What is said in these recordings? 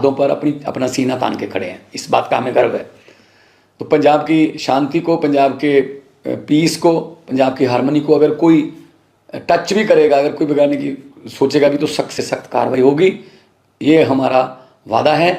सरहदों पर अपनी अपना सीना तान के खड़े हैं इस बात का हमें गर्व है तो पंजाब की शांति को पंजाब के अ, पीस को पंजाब की हारमोनी को अगर कोई टच भी करेगा अगर कोई बिगाड़ने की सोचेगा भी तो सख्त से सख्त कार्रवाई होगी ये हमारा वादा है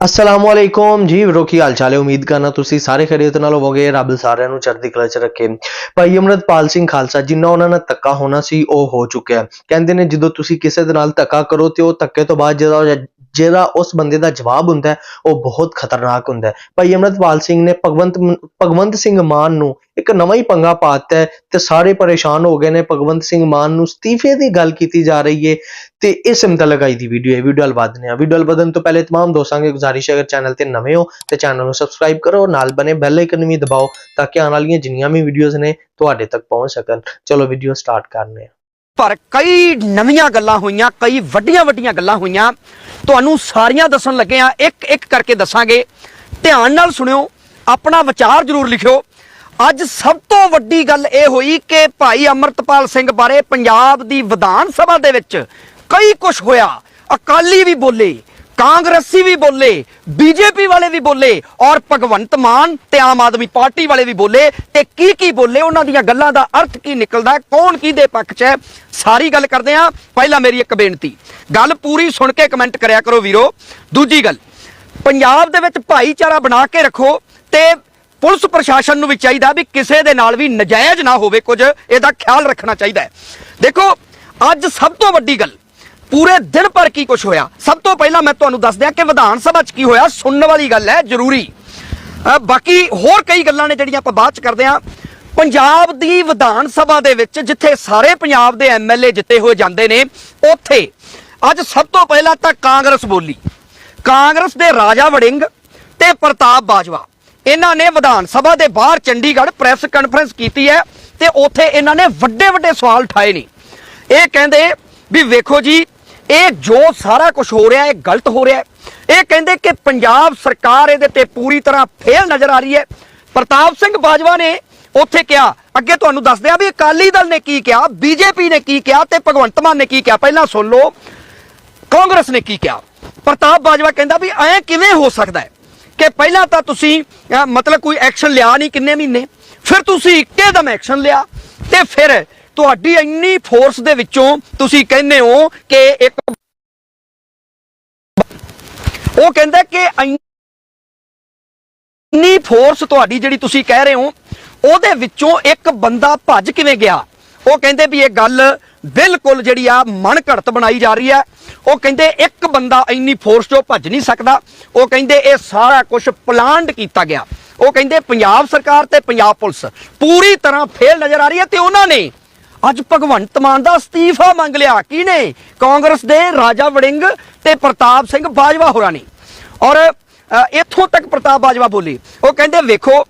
ਅਸਲਾਮੁਅਲੈਕੁਮ ਜੀ ਵੀਰੋ ਕੀ ਹਾਲ ਚਾਲ ਹੈ ਉਮੀਦ ਕਰਨਾ ਤੁਸੀਂ ਸਾਰੇ ਖੈਰੀਅਤ ਨਾਲ ਹੋਵੋਗੇ ਰੱਬ ਸਾਰਿਆਂ ਨੂੰ ਚੜ੍ਹਦੀ ਕਲਾ ਚ ਰੱਖੇ ਭਾਈ ਅਮਰਤਪਾਲ ਸਿੰਘ ਖਾਲਸਾ ਜਿੰਨਾ ਉਹਨਾਂ ਨਾਲ ਧੱਕਾ ਹੋਣਾ ਸੀ ਉਹ ਹੋ ਚੁੱਕਿਆ ਕਹਿੰਦੇ ਨੇ ਜਦੋਂ ਤੁਸੀਂ ਕਿਸੇ ਦੇ ਨਾਲ ਧੱਕਾ ਕਰੋ ਤੇ ਉਹ ਧੱਕੇ ਤੋਂ ਬਾਅਦ ਜਿਹੜਾ ਜਿਹੜਾ ਉਸ ਬੰਦੇ ਦਾ ਜਵਾਬ ਹੁੰਦਾ ਹੈ, ਉਹ ਬਹੁਤ ਖਤਰਨਾਕ ਹੁੰਦਾ ਹੈ ਭਾਈ ਅਮਰਤਪਾਲ ਸਿੰਘ ਨੇ ਭਗਵੰਤ ਮ- ਭਗਵੰਤ ਸਿੰਘ ਮਾਨ ਨੂੰ ਇੱਕ ਨਵਾਂ ਹੀ ਪੰਗਾ ਪਾਤਾ ਹੈ ਤੇ ਸਾਰੇ ਪਰੇਸ਼ਾਨ ਹੋ ਗਏ ਨੇ ਭਗਵੰਤ ਸਿੰਘ ਮਾਨ ਨੂੰ ਅਸਤੀਫੇ ਦੀ ਗੱਲ ਕੀਤੀ ਜਾ ਰਹੀ ਹੈ ਤੇ ਇਸ ਸਿਮਤ ਲਗਾਈ ਦੀ ਵੀਡੀਓ ਹੈ ਵੀਡੀਓ ਵਧਨੇ ਆ ਵੀਡੀਓ ਵਧਣ ਤੋਂ ਪਹਿਲੇ तमाम ਦੋਸਤਾਂ ਨੂੰ ਗੁਜ਼ਾਰਿਸ਼ ਹੈ ਅਗਰ ਚੈਨਲ ਤੇ ਨਵੇਂ ਹੋ ਤੇ ਚੈਨਲ ਨੂੰ ਸਬਸਕ੍ਰਾਈਬ ਕਰੋ ਨਾਲ ਬਨੇ ਬੈਲ ਆਈਕਨ ਵੀ ਦਬਾਓ ਤਾਂ ਕਿ ਆਉਣ ਵਾਲੀਆਂ ਜਿੰਨੀਆਂ ਵੀ ਵੀਡੀਓਜ਼ ਨੇ ਤੁਹਾਡੇ ਤੱਕ ਪਹੁੰਚ ਸਕਣ ਚਲੋ ਵੀਡੀਓ ਸਟਾਰਟ ਕਰਨੇ ਆ ਪਰ ਕਈ ਨਵੀਆਂ ਗੱਲਾਂ ਹੋਈਆਂ, ਕਈ ਵੱਡੀਆਂ ਵੱਡੀਆਂ ਗੱਲਾਂ ਹੋਈਆਂ। ਤੁਹਾਨੂੰ ਸਾਰੀਆਂ ਦੱਸਣ ਲੱਗੇ ਆ ਇੱਕ ਇੱਕ ਕਰਕੇ ਦੱਸਾਂਗੇ। ਧਿਆਨ ਨਾਲ ਸੁਣਿਓ, ਆਪਣਾ ਵਿਚਾਰ ਜ਼ਰੂਰ ਲਿਖਿਓ। ਅੱਜ ਸਭ ਤੋਂ ਵੱਡੀ ਗੱਲ ਇਹ ਹੋਈ ਕਿ ਭਾਈ ਅਮਰਤਪਾਲ ਸਿੰਘ ਬਾਰੇ ਪੰਜਾਬ ਦੀ ਵਿਧਾਨ ਸਭਾ ਦੇ ਵਿੱਚ ਕਈ ਕੁਝ ਹੋਇਆ। ਅਕਾਲੀ ਵੀ ਬੋਲੇ ਕਾਂਗਰਸੀ ਵੀ ਬੋਲੇ, ਬੀਜੇਪੀ ਵਾਲੇ ਵੀ ਬੋਲੇ ਔਰ ਭਗਵੰਤ ਮਾਨ ਤੇ ਆਮ ਆਦਮੀ ਪਾਰਟੀ ਵਾਲੇ ਵੀ ਬੋਲੇ। ਤੇ ਕੀ ਕੀ ਬੋਲੇ? ਉਹਨਾਂ ਦੀਆਂ ਗੱਲਾਂ ਦਾ ਅਰਥ ਕੀ ਨਿਕਲਦਾ? ਕੌਣ ਕਿਹਦੇ ਪੱਖ 'ਚ ਹੈ? ਸਾਰੀ ਗੱਲ ਕਰਦੇ ਆ ਪਹਿਲਾਂ ਮੇਰੀ ਇੱਕ ਬੇਨਤੀ। ਗੱਲ ਪੂਰੀ ਸੁਣ ਕੇ ਕਮੈਂਟ ਕਰਿਆ ਕਰੋ ਵੀਰੋ। ਦੂਜੀ ਗੱਲ, ਪੰਜਾਬ ਦੇ ਵਿੱਚ ਭਾਈਚਾਰਾ ਬਣਾ ਕੇ ਰੱਖੋ ਤੇ ਪੁਲਿਸ ਪ੍ਰਸ਼ਾਸਨ ਨੂੰ ਵੀ ਚਾਹੀਦਾ ਵੀ ਕਿਸੇ ਦੇ ਨਾਲ ਵੀ ਨਜਾਇਜ਼ ਨਾ ਹੋਵੇ ਕੁਝ। ਇਹਦਾ ਖਿਆਲ ਰੱਖਣਾ ਚਾਹੀਦਾ ਹੈ। ਦੇਖੋ, ਅੱਜ ਸਭ ਤੋਂ ਵੱਡੀ ਗੱਲ ਪੂਰੇ ਦਿਨ ਪਰ ਕੀ ਕੁਝ ਹੋਇਆ? ਸਭ ਤੋਂ ਪਹਿਲਾਂ ਮੈਂ ਤੁਹਾਨੂੰ ਦੱਸ ਦਿਆਂ ਕਿ ਵਿਧਾਨ ਸਭਾ 'ਚ ਕੀ ਹੋਇਆ? ਸੁਣਨ ਵਾਲੀ ਗੱਲ ਹੈ, ਜ਼ਰੂਰੀ। ਬਾਕੀ ਹੋਰ ਕਈ ਗੱਲਾਂ ਨੇ ਜਿਹੜੀਆਂ ਆਪਾਂ ਬਾਅਦ 'ਚ ਕਰਦੇ ਹਾਂ ਪੰਜਾਬ ਦੀ ਵਿਧਾਨ ਸਭਾ ਦੇ ਵਿੱਚ ਜਿੱਥੇ ਸਾਰੇ ਪੰਜਾਬ ਦੇ ਐਮਐਲਏ ਜਿੱਤੇ ਹੋਏ ਜਾਂਦੇ ਨੇ, ਉੱਥੇ ਅੱਜ ਸਭ ਤੋਂ ਪਹਿਲਾਂ ਤਾਂ ਕਾਂਗਰਸ ਬੋਲੀ। ਕਾਂਗਰਸ ਦੇ ਰਾਜਾ ਵੜਿੰਗ ਤੇ ਪ੍ਰਤਾਪ ਬਾਜਵਾ। ਇਹਨਾਂ ਨੇ ਵਿਧਾਨ ਸਭਾ ਦੇ ਬਾਹਰ ਚੰਡੀਗੜ੍ਹ ਪ੍ਰੈਸ ਕਾਨਫਰੰਸ ਕੀਤੀ ਹੈ ਤੇ ਉੱਥੇ ਇਹਨਾਂ ਨੇ ਵੱਡੇ ਵੱਡੇ ਸਵਾਲ ਉਠਾਏ ਨੇ। ਇਹ ਕਹਿੰਦੇ ਵੀ ਵੇਖੋ ਜੀ ਇਹ ਜੋ ਸਾਰਾ ਕੁਝ ਹੋ ਰਿਹਾ, ਇਹ ਗਲਤ ਹੋ ਰਿਹਾ ਇਹ ਕਹਿੰਦੇ ਕਿ ਪੰਜਾਬ ਸਰਕਾਰ ਇਹਦੇ ਤੇ ਪੂਰੀ ਤਰ੍ਹਾਂ ਫੇਲ ਨਜ਼ਰ ਆ ਰਹੀ ਹੈ। ਪ੍ਰਤਾਪ ਸਿੰਘ ਬਾਜਵਾ ਨੇ ਉੱਥੇ ਕਿਹਾ, ਅੱਗੇ ਤੁਹਾਨੂੰ ਦੱਸਦੇ ਆ ਵੀ ਅਕਾਲੀ ਦਲ ਨੇ ਕੀ ਕਿਹਾ, ਬੀਜੇਪੀ ਨੇ ਕੀ ਕਿਹਾ ਤੇ ਭਗਵੰਤ ਮਾਨ ਨੇ ਕੀ ਕਿਹਾ? ਪਹਿਲਾਂ ਸੁਣ ਲਓ, ਕਾਂਗਰਸ ਨੇ ਕੀ ਕਿਹਾ? ਪ੍ਰਤਾਪ ਬਾਜਵਾ ਕਹਿੰਦਾ ਵੀ ਐ ਕਿਵੇਂ ਹੋ ਸਕਦਾ ਹੈ ਕਿ ਪਹਿਲਾਂ ਤਾਂ ਤੁਸੀਂ ਮਤਲਬ ਕੋਈ ਐਕਸ਼ਨ ਲਿਆ ਨਹੀਂ ਕਿੰਨੇ ਮਹੀਨੇ, ਫਿਰ ਤੁਸੀਂ ਇੱਕੇ ਦਮ ਐਕਸ਼ਨ ਲਿਆ ਤੇ ਫਿਰ ਤੁਹਾਡੀ ਇੰਨੀ ਫੋਰਸ ਦੇ ਵਿੱਚੋਂ ਤੁਸੀਂ ਕਹਿੰਦੇ ਹੋ ਕਿ ਇੱਕ ਉਹ ਕਹਿੰਦਾ ਕਿ ਇੰਨੀ ਫੋਰਸ ਤੁਹਾਡੀ ਜਿਹੜੀ ਤੁਸੀਂ ਕਹਿ ਰਹੇ ਹੋ, ਉਹਦੇ ਵਿੱਚੋਂ ਇੱਕ ਬੰਦਾ ਭੱਜ ਕਿਵੇਂ ਗਿਆ? ਉਹ ਕਹਿੰਦੇ ਵੀ ਇਹ ਗੱਲ ਬਿਲਕੁਲ ਜਿਹੜੀ ਆ ਮਨ ਘੜਤ ਬਣਾਈ ਜਾ ਰਹੀ ਹੈ ਉਹ ਕਹਿੰਦੇ ਇੱਕ ਬੰਦਾ ਇੰਨੀ ਫੋਰਸ ਚੋਂ ਭੱਜ ਨਹੀਂ ਸਕਦਾ। ਉਹ ਕਹਿੰਦੇ ਇਹ ਸਾਰਾ ਕੁਝ ਪਲਾਨਡ ਕੀਤਾ ਗਿਆ। ਉਹ ਕਹਿੰਦੇ ਪੰਜਾਬ ਸਰਕਾਰ ਤੇ ਪੰਜਾਬ ਪੁਲਿਸ ਪੂਰੀ ਤਰ੍ਹਾਂ ਫੇਲ ਨਜ਼ਰ ਆ ਰਹੀ ਹੈ ਤੇ ਉਹਨਾਂ ਨੇ ਅੱਜ ਭਗਵੰਤ ਮਾਨ ਦਾ ਅਸਤੀਫਾ ਮੰਗ ਲਿਆ। ਕਿਹਨੇ? ਕਾਂਗਰਸ ਦੇ ਰਾਜਾ ਵੜਿੰਗ ਤੇ ਪ੍ਰਤਾਪ ਸਿੰਘ ਬਾਜਵਾ ਹੋਰਾਂ ਨੇ। ਔਰ ਇੱਥੋਂ ਤੱਕ ਪ੍ਰਤਾਪ ਬਾਜਵਾ ਬੋਲੇ। ਉਹ ਕਹਿੰਦੇ, ਵੇਖੋ,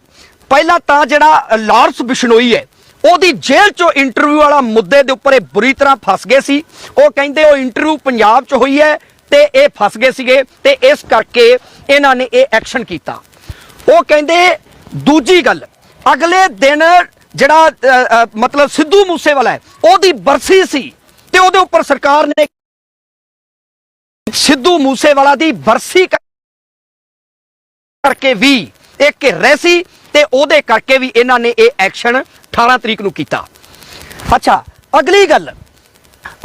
ਪਹਿਲਾਂ ਤਾਂ ਜਿਹੜਾ ਲਾਰਸ ਬਿਸ਼ਨੋਈ ਹੈ, ਉਹਦੀ ਜੇਲ੍ਹ ਚੋਂ ਇੰਟਰਵਿਊ ਵਾਲਾ ਮੁੱਦੇ ਦੇ ਉੱਪਰ ਇਹ ਬੁਰੀ ਤਰ੍ਹਾਂ ਫਸ ਗਏ ਸੀ। ਉਹ ਕਹਿੰਦੇ, ਉਹ ਇੰਟਰਵਿਊ ਪੰਜਾਬ 'ਚ ਹੋਈ ਹੈ ਤੇ ਇਹ ਫਸ ਗਏ ਸੀਗੇ ਤੇ ਇਸ ਕਰਕੇ ਇਹਨਾਂ ਨੇ ਇਹ ਐਕਸ਼ਨ ਕੀਤਾ। ਉਹ ਕਹਿੰਦੇ, ਦੂਜੀ ਗੱਲ, ਅਗਲੇ ਦਿਨ ਜਿਹੜਾ ਮਤਲਬ ਸਿੱਧੂ ਮੂਸੇਵਾਲਾ ਹੈ, ਉਹਦੀ ਬਰਸੀ ਸੀ ਤੇ ਉਹਦੇ ਉੱਪਰ ਸਰਕਾਰ ਨੇ ਸਿੱਧੂ ਮੂਸੇਵਾਲਾ ਦੀ ਬਰਸੀ ਕਰਕੇ ਵੀ ਇਹ ਘਿਰ ਤੇ ਉਹਦੇ ਕਰਕੇ ਵੀ ਇਹਨਾਂ ਨੇ ਇਹ ਐਕਸ਼ਨ 18 ਤਰੀਕ ਨੂੰ ਕੀਤਾ। ਅੱਛਾ, ਅਗਲੀ ਗੱਲ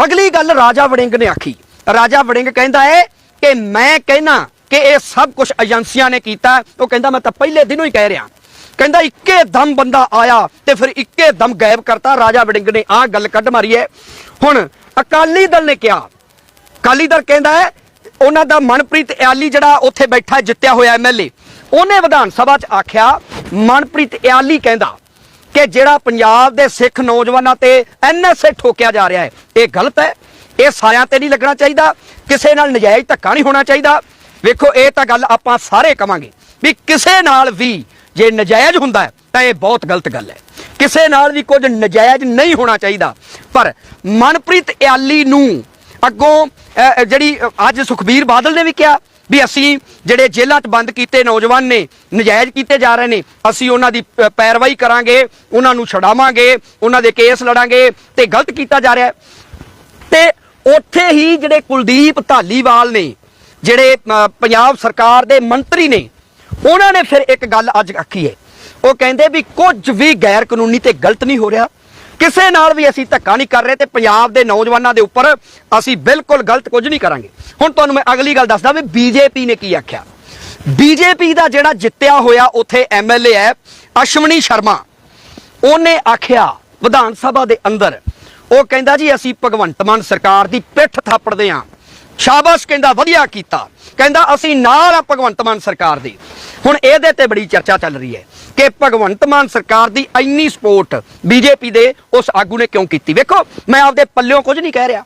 ਅਗਲੀ ਗੱਲ ਰਾਜਾ ਵੜਿੰਗ ਨੇ ਆਖੀ। ਰਾਜਾ ਵੜਿੰਗ ਕਹਿੰਦਾ ਹੈ ਕਿ ਮੈਂ ਕਹਿਣਾ ਕਿ ਇਹ ਸਭ ਕੁਝ ਏਜੰਸੀਆਂ ਨੇ ਕੀਤਾ, ਉਹ ਕਹਿੰਦਾ ਮੈਂ ਤਾਂ ਪਹਿਲੇ ਦਿਨੋਂ ਹੀ ਕਹਿ ਰਿਹਾ। ਕਹਿੰਦਾ ਇੱਕੇ ਦਮ ਬੰਦਾ ਆਇਆ ਤੇ ਫਿਰ ਇੱਕੇ ਦਮ ਗਾਇਬ ਕਰਤਾ। ਰਾਜਾ ਵੜਿੰਗ ਨੇ ਆਹ ਗੱਲ ਕੱਢ ਮਾਰੀ ਹੈ। ਹੁਣ ਅਕਾਲੀ ਦਲ ਨੇ ਕਿਹਾ, ਅਕਾਲੀ ਦਲ ਕਹਿੰਦਾ ਹੈ, ਉਹਨਾਂ ਦਾ ਮਨਪ੍ਰੀਤ ਇਆਲੀ ਜਿਹੜਾ ਉੱਥੇ ਬੈਠਾ ਜਿੱਤਿਆ ਹੋਇਆ ਐਮਐਲਏ ਉਹਨੇ ਵਿਧਾਨ ਸਭਾ 'ਚ ਆਖਿਆ, ਮਨਪ੍ਰੀਤ ਇਆਲੀ ਕਹਿੰਦਾ ਕਿ ਜਿਹੜਾ ਪੰਜਾਬ ਦੇ ਸਿੱਖ ਨੌਜਵਾਨਾਂ ਤੇ ਐਨਐਸਏ ਠੋਕਿਆ ਜਾ ਰਿਹਾ ਹੈ, ਇਹ ਗਲਤ ਹੈ। ਇਹ ਸਾਰਿਆਂ ਤੇ ਨਹੀਂ ਲੱਗਣਾ ਚਾਹੀਦਾ। ਕਿਸੇ ਨਾਲ ਨਜਾਇਜ਼ ਧੱਕਾ ਨਹੀਂ ਹੋਣਾ ਚਾਹੀਦਾ। ਵੇਖੋ, ਇਹ ਤਾਂ ਗੱਲ ਆਪਾਂ ਸਾਰੇ ਕਵਾਂਗੇ ਵੀ ਕਿਸੇ ਨਾਲ ਵੀ ਜੇ ਨਜਾਇਜ਼ ਹੁੰਦਾ ਤਾਂ ਇਹ ਬਹੁਤ ਗਲਤ ਗੱਲ ਹੈ। ਕਿਸੇ ਨਾਲ ਵੀ ਕੁਝ ਨਜਾਇਜ਼ ਨਹੀਂ ਹੋਣਾ ਚਾਹੀਦਾ। ਪਰ ਮਨਪ੍ਰੀਤ ਇਆਲੀ ਨੂੰ ਅੱਗੋਂ ਜਿਹੜੀ ਅੱਜ ਸੁਖਬੀਰ ਬਾਦਲ ਨੇ ਵੀ ਕਿਹਾ ਵੀ ਅਸੀਂ ਜਿਹੜੇ ਜੇਲ੍ਹਾਂ 'ਚ ਬੰਦ ਕੀਤੇ ਨੌਜਵਾਨ ਨੇ, ਨਜਾਇਜ਼ ਕੀਤੇ ਜਾ ਰਹੇ ਨੇ, ਅਸੀਂ ਉਹਨਾਂ ਦੀ ਪੈਰਵਾਈ ਕਰਾਂਗੇ, ਉਹਨਾਂ ਨੂੰ ਛਡਾਵਾਂਗੇ, ਉਹਨਾਂ ਦੇ ਕੇਸ ਲੜਾਂਗੇ ਤੇ ਗਲਤ ਕੀਤਾ ਜਾ ਰਿਹਾ ਹੈ। ਤੇ ਉੱਥੇ ਹੀ ਜਿਹੜੇ ਕੁਲਦੀਪ ਧਾਲੀਵਾਲ ਨੇ, ਜਿਹੜੇ ਪੰਜਾਬ ਸਰਕਾਰ ਦੇ ਮੰਤਰੀ ਨੇ ਉਹਨਾਂ ਨੇ ਫਿਰ ਇੱਕ ਗੱਲ ਅੱਜ ਆਖੀ ਹੈ। ਉਹ ਕਹਿੰਦੇ ਵੀ ਕੁਝ ਵੀ ਗੈਰ ਕਾਨੂੰਨੀ ਤੇ ਗਲਤ ਨਹੀਂ ਹੋ ਰਿਹਾ। ਕਿਸੇ ਨਾਲ ਵੀ ਅਸੀਂ ਧੱਕਾ ਨਹੀਂ ਕਰ ਰਹੇ ਤੇ ਪੰਜਾਬ ਦੇ ਨੌਜਵਾਨਾਂ ਦੇ ਉੱਪਰ ਅਸੀਂ ਬਿਲਕੁਲ ਗਲਤ ਕੁਝ ਨਹੀਂ ਕਰਾਂਗੇ। ਹੁਣ ਤੁਹਾਨੂੰ ਮੈਂ ਅਗਲੀ ਗੱਲ ਦੱਸਦਾ ਵੀ ਬੀਜੇਪੀ ਨੇ ਕੀ ਆਖਿਆ। ਬੀਜੇਪੀ ਦਾ ਜਿਹੜਾ ਜਿੱਤਿਆ ਹੋਇਆ ਉੱਥੇ ਐਮਐਲਏ ਹੈ, ਅਸ਼ਵਨੀ ਸ਼ਰਮਾ। ਉਹਨੇ ਆਖਿਆ ਵਿਧਾਨ ਸਭਾ ਦੇ ਅੰਦਰ, ਉਹ ਕਹਿੰਦਾ ਜੀ ਅਸੀਂ ਭਗਵੰਤ ਮਾਨ ਸਰਕਾਰ ਦੀ ਪਿੱਠ ਥਾਪੜਦੇ ਆਂ ਸ਼ਾਬਾਸ਼ ਕਹਿੰਦਾ, ਵਧੀਆ ਕੀਤਾ। ਕਹਿੰਦਾ, ਅਸੀਂ ਨਾਲ ਆ ਭਗਵੰਤ ਮਾਨ ਸਰਕਾਰ ਦੀ। ਹੁਣ ਇਹਦੇ ਤੇ ਬੜੀ ਚਰਚਾ ਚੱਲ ਰਹੀ ਹੈ ਕਿ ਭਗਵੰਤ ਮਾਨ ਸਰਕਾਰ ਦੀ ਇੰਨੀ ਸਪੋਰਟ ਬੀਜੇਪੀ ਦੇ ਉਸ ਆਗੂ ਨੇ ਕਿਉਂ ਕੀਤੀ? ਵੇਖੋ, ਮੈਂ ਆਪਦੇ ਪੱਲਿਓਂ ਕੁਝ ਨਹੀਂ ਕਹਿ ਰਿਹਾ।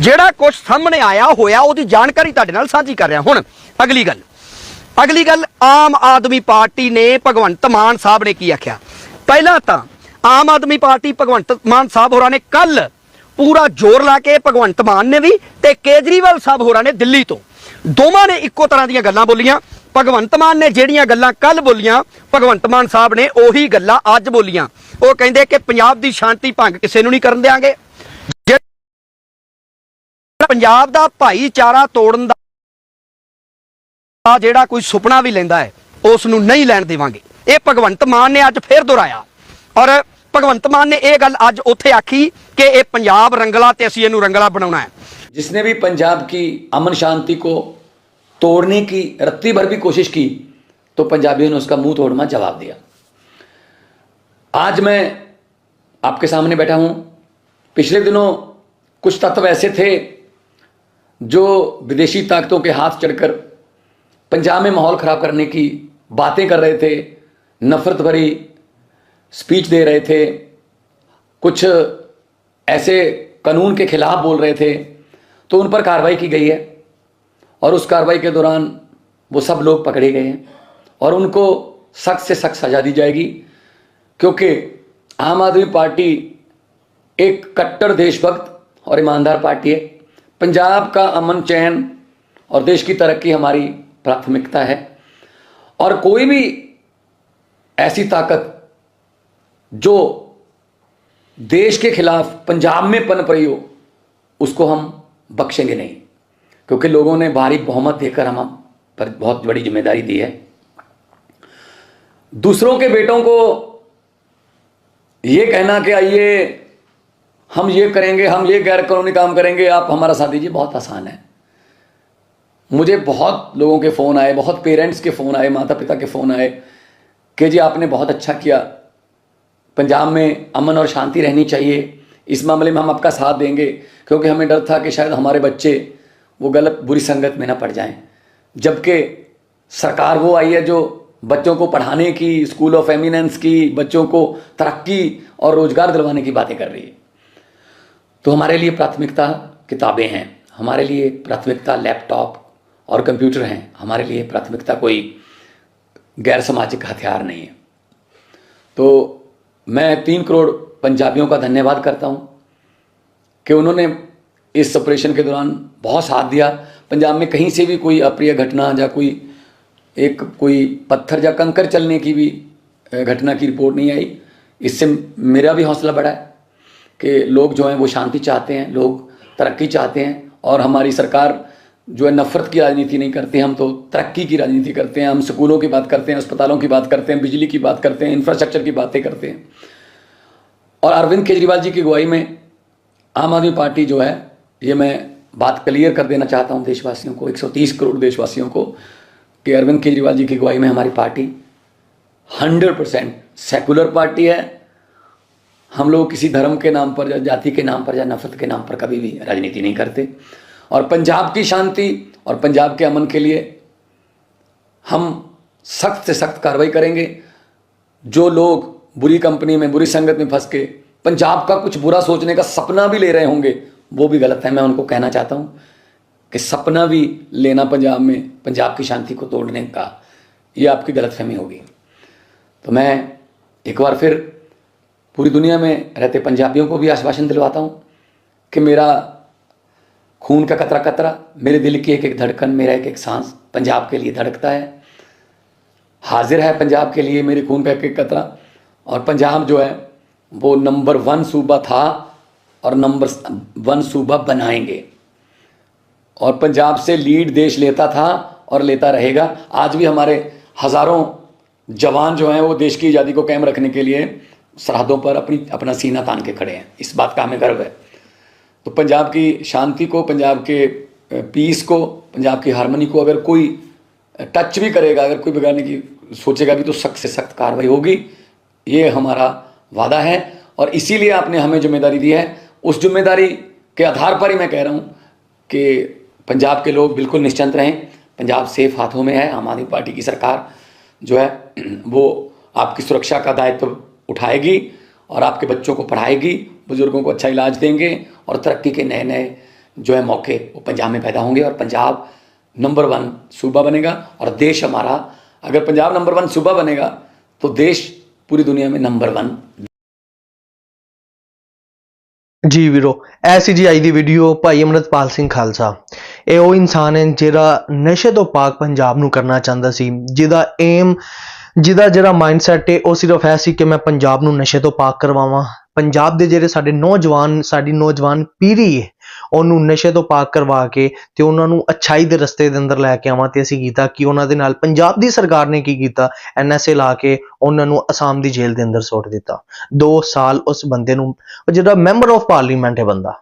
ਜਿਹੜਾ ਕੁਝ ਸਾਹਮਣੇ ਆਇਆ ਹੋਇਆ, ਉਹਦੀ ਜਾਣਕਾਰੀ ਤੁਹਾਡੇ ਨਾਲ ਸਾਂਝੀ ਕਰ ਰਿਹਾ। ਹੁਣ ਅਗਲੀ ਗੱਲ। ਅਗਲੀ ਗੱਲ, ਆਮ ਆਦਮੀ ਪਾਰਟੀ ਨੇ ਭਗਵੰਤ ਮਾਨ ਸਾਹਿਬ ਨੇ ਕੀ ਆਖਿਆ? ਪਹਿਲਾਂ ਤਾਂ ਆਮ ਆਦਮੀ ਪਾਰਟੀ ਭਗਵੰਤ ਮਾਨ ਸਾਹਿਬ ਹੋਰਾਂ ਨੇ ਕੱਲ ਪੂਰਾ ਜ਼ੋਰ ਲਾ ਕੇ ਭਗਵੰਤ ਮਾਨ ਨੇ ਵੀ ਤੇ ਕੇਜਰੀਵਾਲ ਸਾਹਿਬ ਹੋਰਾਂ ਨੇ ਦਿੱਲੀ ਤੋਂ। ਦੋਵਾਂ ਨੇ ਇੱਕੋ ਤਰ੍ਹਾਂ ਦੀਆਂ ਗੱਲਾਂ ਬੋਲੀਆਂ। ਭਗਵੰਤ ਮਾਨ ਨੇ ਜਿਹੜੀਆਂ ਗੱਲਾਂ ਕੱਲ ਬੋਲੀਆਂ, ਭਗਵੰਤ ਮਾਨ ਸਾਹਿਬ ਨੇ ਉਹੀ ਗੱਲਾਂ ਅੱਜ ਬੋਲੀਆਂ। ਉਹ ਕਹਿੰਦੇ ਕਿ ਪੰਜਾਬ ਦੀ ਸ਼ਾਂਤੀ ਭੰਗ ਕਿਸੇ ਨੂੰ ਨਹੀਂ ਕਰਨ ਦੇਵਾਂਗੇ ਪੰਜਾਬ ਦਾ ਭਾਈਚਾਰਾ ਤੋੜਨ ਦਾ ਜਿਹੜਾ ਕੋਈ ਸੁਪਨਾ ਵੀ ਲੈਂਦਾ ਹੈ, ਉਸ ਨੂੰ ਨਹੀਂ ਲੈਣ ਦੇਵਾਂਗੇ। ਇਹ ਭਗਵੰਤ ਮਾਨ ਨੇ ਅੱਜ ਫੇਰ ਦੁਹਰਾਇਆ। ਔਰ ਭਗਵੰਤ ਮਾਨ ਨੇ ਇਹ ਗੱਲ ਅੱਜ ਉੱਥੇ ਆਖੀ ਕਿ ਇਹ ਪੰਜਾਬ ਰੰਗਲਾ ਤੇ ਅਸੀਂ ਇਹਨੂੰ ਰੰਗਲਾ ਬਣਾਉਣਾ ਹੈ जिसने भी पंजाब की अमन शांति को तोड़ने की रत्ती भर भी कोशिश की तो पंजाबियों ने उसका मुंह तोड़ना जवाब दिया आज मैं आपके सामने बैठा हूं पिछले दिनों कुछ तत्व ऐसे थे जो विदेशी ताकतों के हाथ चढ़कर पंजाब में माहौल खराब करने की बातें कर रहे थे नफरत भरी स्पीच दे रहे थे, कुछ ऐसे कानून के खिलाफ बोल रहे थे तो उन पर कार्रवाई की गई है। और उस कार्रवाई के दौरान वो सब लोग पकड़े गए हैं और उनको सख्त से सख्त सजा दी जाएगी, क्योंकि आम आदमी पार्टी एक कट्टर देशभक्त और ईमानदार पार्टी है। पंजाब का अमन चैन और देश की तरक्की हमारी प्राथमिकता है। और कोई भी ऐसी ताकत जो देश के खिलाफ पंजाब में पनप रही हो, उसको हम बख्शेंगे नहीं। क्योंकि लोगों ने भारी बहुमत देकर हम पर बहुत बड़ी ज़िम्मेदारी दी है। दूसरों के बेटों को ये कहना कि आइए, हम ये करेंगे, हम ये गैर कानूनी काम करेंगे, आप हमारा साथ दीजिए, बहुत आसान है। मुझे बहुत लोगों के फ़ोन आए, बहुत पेरेंट्स के फ़ोन आए माता पिता के फ़ोन आए कि जी आपने बहुत अच्छा किया पंजाब में अमन और शांति रहनी चाहिए। इस मामले में हम आपका साथ देंगे, क्योंकि हमें डर था कि शायद हमारे बच्चे वो गलत बुरी संगत में ना पड़ जाएँ। जबकि सरकार वो आई है जो बच्चों को पढ़ाने की, स्कूल ऑफ़ एमिनेंस की, बच्चों को तरक्की और रोज़गार दिलवाने की बातें कर रही है। तो हमारे लिए प्राथमिकता किताबें हैं, हमारे लिए प्राथमिकता लैपटॉप और कंप्यूटर हैं, हमारे लिए प्राथमिकता कोई गैर सामाजिक हथियार नहीं है। तो मैं तीन करोड़ पंजाबियों का धन्यवाद करता हूँ कि उन्होंने इस ऑपरेशन के दौरान बहुत साथ दिया। पंजाब में कहीं से भी कोई अप्रिय घटना या कोई एक कोई पत्थर या कंकर चलने की भी घटना की रिपोर्ट नहीं आई। इससे मेरा भी हौसला बढ़ा है कि लोग जो हैं वो शांति चाहते हैं, लोग तरक्की चाहते हैं और हमारी सरकार जो है नफरत की राजनीति नहीं करते, हम तो तरक्की की राजनीति करते हैं, हम स्कूलों की बात करते हैं, अस्पतालों की बात करते हैं, बिजली की बात करते हैं इंफ्रास्ट्रक्चर की बातें करते हैं। और अरविंद केजरीवाल जी की अगुवाई में आम आदमी पार्टी जो है, ये मैं बात क्लियर कर देना चाहता हूँ देशवासियों को 130 करोड़ देशवासियों को, कि अरविंद केजरीवाल जी की अगुवाई में हमारी पार्टी 100 परसेंट सेकुलर पार्टी है। हम लोग किसी धर्म के नाम पर या जाति के नाम पर या नफरत के नाम पर कभी भी राजनीति नहीं करते। और पंजाब की शांति और पंजाब के अमन के लिए हम सख्त से सख्त कार्रवाई करेंगे। जो लोग बुरी कंपनी में, बुरी संगत में फंस के पंजाब का कुछ बुरा सोचने का सपना भी ले रहे होंगे, वो भी गलत है। मैं उनको कहना चाहता हूँ कि सपना भी लेना पंजाब में, पंजाब की शांति को तोड़ने का, ये आपकी गलतफहमी होगी। तो मैं एक बार फिर पूरी दुनिया में रहते पंजाबियों को भी आश्वासन दिलवाता हूँ कि मेरा खून का कतरा कतरा, मेरे दिल की एक एक धड़कन, मेरा एक एक सांस पंजाब के लिए धड़कता है। हाजिर है पंजाब के लिए मेरे खून का एक एक कतरा। और पंजाब जो है, वो नंबर वन सूबा था और नंबर वन सूबा बनाएँगे। और पंजाब से लीड देश लेता था और लेता रहेगा। आज भी हमारे हज़ारों जवान जो हैं, वो देश की आज़ादी को कायम रखने के लिए सरहदों पर अपनी, अपना सीना तान के खड़े हैं। इस बात का हमें गर्व है। तो पंजाब की शांति को, पंजाब के पीस को, पंजाब की हारमोनी को अगर कोई टच भी करेगा, अगर कोई बिगाड़ने की सोचेगा भी तो सख्त से सख्त कार्रवाई होगी। ये हमारा वादा है और इसीलिए आपने हमें ज़िम्मेदारी दी है। उस ज़िम्मेदारी के आधार पर ही मैं कह रहा हूँ कि पंजाब के लोग बिल्कुल निश्चिंत रहें। पंजाब सेफ़ हाथों में है, आम आदमी पार्टी की सरकार जो है, वो आपकी सुरक्षा का दायित्व उठाएगी। और आपके बच्चों को पढ़ाएगी बुजुर्गों को अच्छा इलाज देंगे और तरक्की के नए नए जो है मौके वो पंजाब में पैदा होंगे और पंजाब नंबर वन सूबा बनेगा और देश हमारा अगर पंजाब नंबर वन सूबा बनेगा तो देश पूरी दुनिया में नंबर वन ਜੀ ਵੀਰੋ ਇਹ ਸੀ ਜੀ ਅੱਜ ਦੀ ਵੀਡੀਓ ਭਾਈ ਅਮਰਤਪਾਲ ਸਿੰਘ ਖਾਲਸਾ ਇਹ ਉਹ ਇਨਸਾਨ ਹੈ ਜਿਹੜਾ ਨਸ਼ੇ ਤੋਂ ਪਾਕ ਪੰਜਾਬ ਨੂੰ ਕਰਨਾ ਚਾਹੁੰਦਾ ਸੀ ਜਿਹਦਾ ਏਮ ਜਿਹਦਾ ਜਿਹੜਾ ਮਾਈਂਡਸੈਟ ਹੈ ਉਹ ਸਿਰਫ ਹੈ ਸੀ ਕਿ ਮੈਂ ਪੰਜਾਬ ਨੂੰ ਨਸ਼ੇ ਤੋਂ ਪਾਕ ਕਰਵਾਵਾਂ। ਪੰਜਾਬ ਦੇ ਜਿਹੜੇ ਸਾਡੇ ਨੌਜਵਾਨ, ਸਾਡੀ ਨੌਜਵਾਨ ਪੀੜ੍ਹੀ ਹੈ ਉਹਨੂੰ ਨਸ਼ੇ ਤੋਂ ਪਾਕ ਕਰਵਾ ਕੇ ਤੇ ਉਹਨਾਂ ਨੂੰ ਅਛਾਈ ਦੇ ਰਸਤੇ ਦੇ ਅੰਦਰ ਲੈ ਕੇ ਆਵਾਂ ਤੇ ਅਸੀਂ ਕੀਤਾ ਕਿ ਉਹਨਾਂ ਦੇ ਨਾਲ ਪੰਜਾਬ ਦੀ ਸਰਕਾਰ ਨੇ ਕੀ ਕੀਤਾ? ਐਨਐਸਏ ਲਾ ਕੇ ਉਹਨਾਂ ਨੂੰ ਅਸਾਮ ਦੀ ਜੇਲ੍ਹ ਦੇ ਅੰਦਰ ਸੁੱਟ ਦਿੱਤਾ। 2 ਸਾਲ ਉਸ ਬੰਦੇ ਨੂੰ, ਜਿਹੜਾ ਮੈਂਬਰ ਆਫ ਪਾਰਲੀਮੈਂਟ ਹੈ ਬੰਦਾ।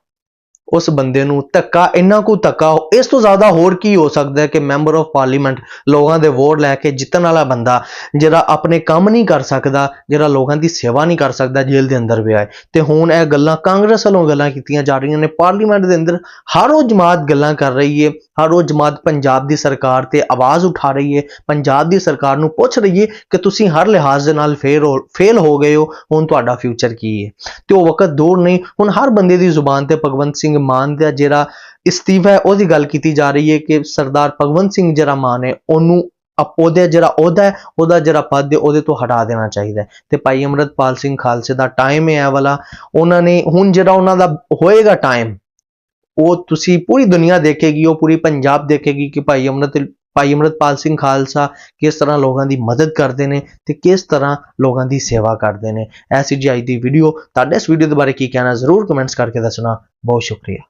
ਉਸ ਬੰਦੇ ਨੂੰ ਧੱਕਾ, ਇੰਨਾ ਕੁ ਧੱਕਾ, ਇਸ ਤੋਂ ਜ਼ਿਆਦਾ ਹੋਰ ਕੀ ਹੋ ਸਕਦਾ ਹੈ ਕਿ ਮੈਂਬਰ ਆਫ ਪਾਰਲੀਮੈਂਟ ਲੋਕਾਂ ਦੇ ਵੋਟ ਲੈ ਕੇ ਜਿੱਤਣ ਵਾਲਾ ਬੰਦਾ ਜਿਹੜਾ ਆਪਣੇ ਕੰਮ ਨਹੀਂ ਕਰ ਸਕਦਾ, ਜਿਹੜਾ ਲੋਕਾਂ ਦੀ ਸੇਵਾ ਨਹੀਂ ਕਰ ਸਕਦਾ, ਜੇਲ੍ਹ ਦੇ ਅੰਦਰ ਪਿਆ ਹੈ। ਤੇ ਹੁਣ ਇਹ ਗੱਲਾਂ ਕਾਂਗਰਸ ਵੱਲੋਂ ਗੱਲਾਂ ਕੀਤੀਆਂ ਜਾ ਰਹੀਆਂ ਨੇ। ਪਾਰਲੀਮੈਂਟ ਦੇ ਅੰਦਰ ਹਰ ਉਹ ਜਮਾਤ ਗੱਲਾਂ ਕਰ ਰਹੀ ਹੈ। ਹਰ ਰੋਜ਼ ਜਮਾਤ ਪੰਜਾਬ ਦੀ ਸਰਕਾਰ ਤੇ ਆਵਾਜ਼ ਉਠਾ ਰਹੀ ਹੈ। ਪੰਜਾਬ ਦੀ ਸਰਕਾਰ ਨੂੰ ਪੁੱਛ ਰਹੀ ਹੈ ਕਿ ਤੁਸੀਂ ਹਰ ਲਿਹਾਜ਼ ਦੇ ਨਾਲ ਫੇਲ ਹੋ ਫੇਲ ਹੋ ਗਏ ਹੋ। ਹੁਣ ਤੁਹਾਡਾ ਫਿਊਚਰ ਕੀ ਹੈ? ਤੇ ਉਹ ਵਕਤ ਦੂਰ ਨਹੀਂ। ਹੁਣ ਹਰ ਬੰਦੇ ਦੀ ਜ਼ੁਬਾਨ ਤੇ ਭਗਵੰਤ ਸਿੰਘ ਮਾਨ ਦਾ ਜਿਹੜਾ ਇਸਤੀਫਾ ਹੈ, ਉਹਦੀ ਗੱਲ ਕੀਤੀ ਜਾ ਰਹੀ ਹੈ ਕਿ ਸਰਦਾਰ ਭਗਵੰਤ ਸਿੰਘ ਜਿਹੜਾ ਮਾਨ ਹੈ, ਉਹਨੂੰ ਅਪ- ਉਹਦੇ ਜਿਹੜਾ ਅਹੁਦਾ ਉਹਦਾ ਜਿਹੜਾ ਪਦ ਹੈ, ਉਹਦੇ ਤੋਂ ਹਟਾ ਦੇਣਾ ਚਾਹੀਦਾ ਹੈ। ਤੇ ਭਾਈ ਅਮਰਤਪਾਲ ਸਿੰਘ ਖਾਲਸੇ ਦਾ ਟਾਈਮ ਹੈ ਵਾਲਾ। ਉਹਨਾਂ ਨੇ, ਹੁਣ ਜਿਹੜਾ ਉਹਨਾਂ ਦਾ ਹੋਏਗਾ ਟਾਈਮ ਉਹ ਤੁਸੀਂ ਪੂਰੀ ਦੁਨੀਆ ਦੇਖੇਗੀ, ਉਹ ਪੂਰੀ ਪੰਜਾਬ ਦੇਖੇਗੀ ਕਿ ਭਾਈ ਅਮਰਤ, ਭਾਈ ਅਮਰਤਪਾਲ ਸਿੰਘ ਖਾਲਸਾ ਕਿਸ ਤਰ੍ਹਾਂ ਲੋਕਾਂ ਦੀ ਮਦਦ ਕਰਦੇ ਨੇ ਤੇ ਕਿਸ ਤਰ੍ਹਾਂ ਲੋਕਾਂ ਦੀ ਸੇਵਾ ਕਰਦੇ ਨੇ। ਐਸੀ ਜੀ ਅੱਜ ਦੀ ਵੀਡੀਓ ਤੁਹਾਡੇ ਇਸ ਵੀਡੀਓ ਦੇ ਬਾਰੇ ਕੀ ਕਹਿਣਾ ਜ਼ਰੂਰ ਕਮੈਂਟਸ ਕਰਕੇ ਦੱਸਣਾ। ਬਹੁਤ ਸ਼ੁਕਰੀਆ।